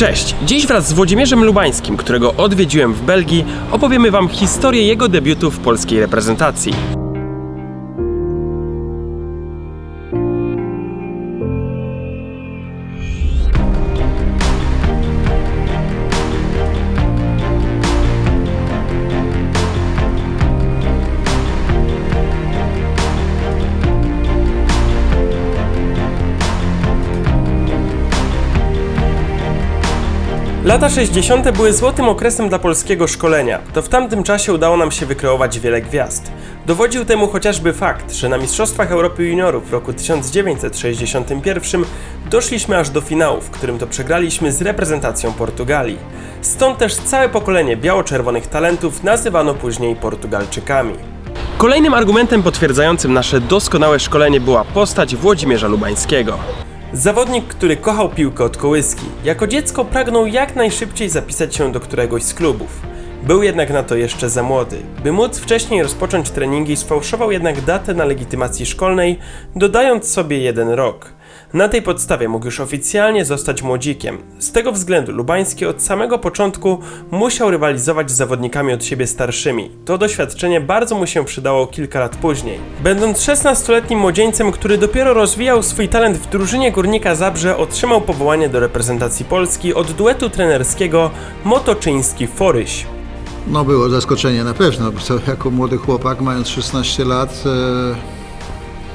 Cześć! Dziś wraz z Włodzimierzem Lubańskim, którego odwiedziłem w Belgii, opowiemy Wam historię jego debiutu w polskiej reprezentacji. Lata 60. były złotym okresem dla polskiego szkolenia. To w tamtym czasie udało nam się wykreować wiele gwiazd. Dowodził temu chociażby fakt, że na Mistrzostwach Europy Juniorów w roku 1961 doszliśmy aż do finału, w którym to przegraliśmy z reprezentacją Portugalii. Stąd też całe pokolenie biało-czerwonych talentów nazywano później Portugalczykami. Kolejnym argumentem potwierdzającym nasze doskonałe szkolenie była postać Włodzimierza Lubańskiego. Zawodnik, który kochał piłkę od kołyski. Jako dziecko pragnął jak najszybciej zapisać się do któregoś z klubów. Był jednak na to jeszcze za młody. By móc wcześniej rozpocząć treningi, sfałszował jednak datę na legitymacji szkolnej, dodając sobie jeden rok. Na tej podstawie mógł już oficjalnie zostać młodzikiem. Z tego względu Lubański od samego początku musiał rywalizować z zawodnikami od siebie starszymi. To doświadczenie bardzo mu się przydało kilka lat później. Będąc 16-letnim młodzieńcem, który dopiero rozwijał swój talent w drużynie Górnika Zabrze, otrzymał powołanie do reprezentacji Polski od duetu trenerskiego Motoczyński-Foryś. No było zaskoczenie na pewno, bo jako młody chłopak, mając 16 lat, e,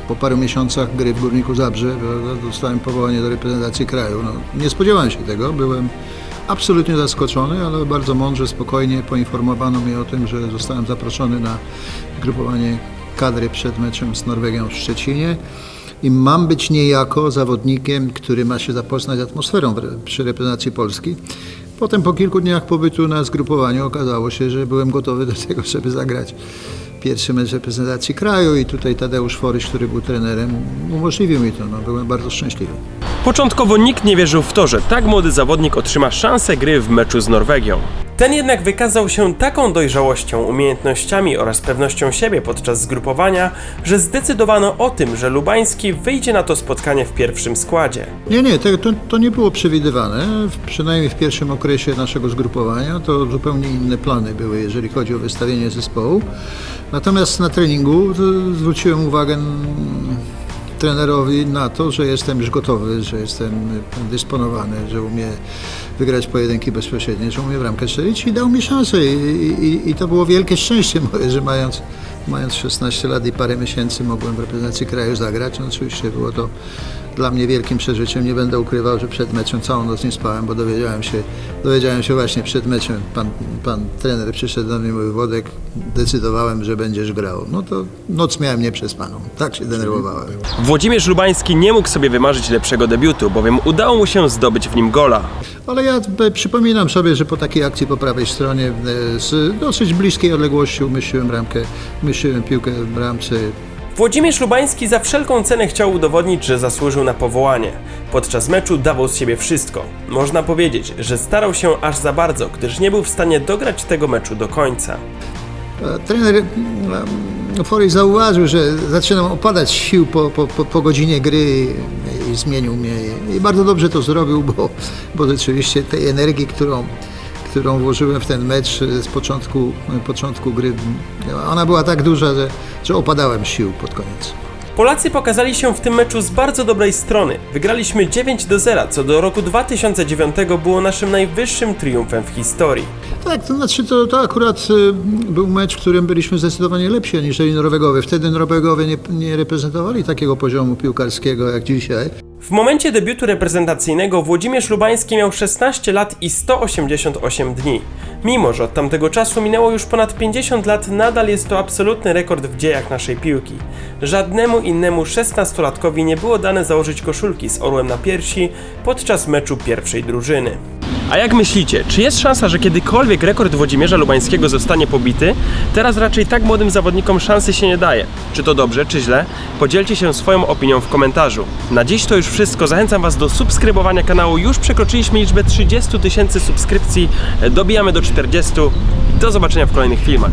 po paru miesiącach gry w Górniku Zabrze, prawda, dostałem powołanie do reprezentacji kraju. No, nie spodziewałem się tego, byłem absolutnie zaskoczony, ale bardzo mądrze, spokojnie poinformowano mnie o tym, że zostałem zaproszony na grupowanie kadry przed meczem z Norwegią w Szczecinie. I mam być niejako zawodnikiem, który ma się zapoznać z atmosferą przy reprezentacji Polski. Potem po kilku dniach pobytu na zgrupowaniu okazało się, że byłem gotowy do tego, żeby zagrać pierwszy mecz reprezentacji kraju i tutaj Tadeusz Foryś, który był trenerem, umożliwił mi to. No, byłem bardzo szczęśliwy. Początkowo nikt nie wierzył w to, że tak młody zawodnik otrzyma szansę gry w meczu z Norwegią. Ten jednak wykazał się taką dojrzałością, umiejętnościami oraz pewnością siebie podczas zgrupowania, że zdecydowano o tym, że Lubański wyjdzie na to spotkanie w pierwszym składzie. Nie, nie, to, to, nie było przewidywane, przynajmniej w pierwszym okresie naszego zgrupowania. To zupełnie inne plany były, jeżeli chodzi o wystawienie zespołu. Natomiast na treningu zwróciłem uwagę trenerowi na to, że jestem już gotowy, że jestem dysponowany, że umie wygrać pojedynki bezpośrednie, że umie bramkę strzelić i dał mi szansę. I, i, i to było wielkie szczęście moje, że mając, mając 16 lat i parę miesięcy mogłem w reprezentacji kraju zagrać. No, oczywiście było to dla mnie wielkim przeżyciem. Nie będę ukrywał, że przed meczem całą noc nie spałem, bo dowiedziałem się, dowiedziałem się właśnie przed meczem. Pan, pan trener przyszedł do mnie i mówił, Wodek, decydowałem, że będziesz grał. No to noc miałem nieprzespaną. Tak się denerwowałem. Włodzimierz Lubański nie mógł sobie wymarzyć lepszego debiutu, bowiem udało mu się zdobyć w nim gola. Ale ja e, przypominam sobie, że po takiej akcji po prawej stronie e, z dosyć bliskiej odległości umieściłem bramkę, umieściłem piłkę w bramce. Włodzimierz Lubański za wszelką cenę chciał udowodnić, że zasłużył na powołanie. Podczas meczu dawał z siebie wszystko. Można powiedzieć, że starał się aż za bardzo, gdyż nie był w stanie dograć tego meczu do końca. Trener Fory zauważył, że zaczynam opadać sił po, po, po, po godzinie gry i zmienił mnie. I bardzo dobrze to zrobił, bo, bo rzeczywiście tej energii, którą, którą włożyłem w ten mecz e, z początku, początku gry, ona była tak duża, że, że opadałem sił pod koniec. Polacy pokazali się w tym meczu z bardzo dobrej strony. Wygraliśmy 9 do 0, co do roku 2009 było naszym najwyższym triumfem w historii. Tak, to znaczy to, to akurat y, był mecz, w którym byliśmy zdecydowanie lepsi aniżeli Norwegowie. Wtedy Norwegowie nie, nie reprezentowali takiego poziomu piłkarskiego jak dzisiaj. W momencie debiutu reprezentacyjnego Włodzimierz Lubański miał 16 lat i 188 dni. Mimo, że od tamtego czasu minęło już ponad 50 lat, nadal jest to absolutny rekord w dziejach naszej piłki. Żadnemu innemu 16-latkowi nie było dane założyć koszulki z orłem na piersi podczas meczu pierwszej drużyny. A jak myślicie, czy jest szansa, że kiedykolwiek rekord Włodzimierza Lubańskiego zostanie pobity? Teraz raczej tak młodym zawodnikom szansy się nie daje. Czy to dobrze, czy źle? Podzielcie się swoją opinią w komentarzu. Na dziś to już wszystko. Zachęcam Was do subskrybowania kanału. Już przekroczyliśmy liczbę 30 tysięcy subskrypcji. Dobijamy do 40. Do zobaczenia w kolejnych filmach.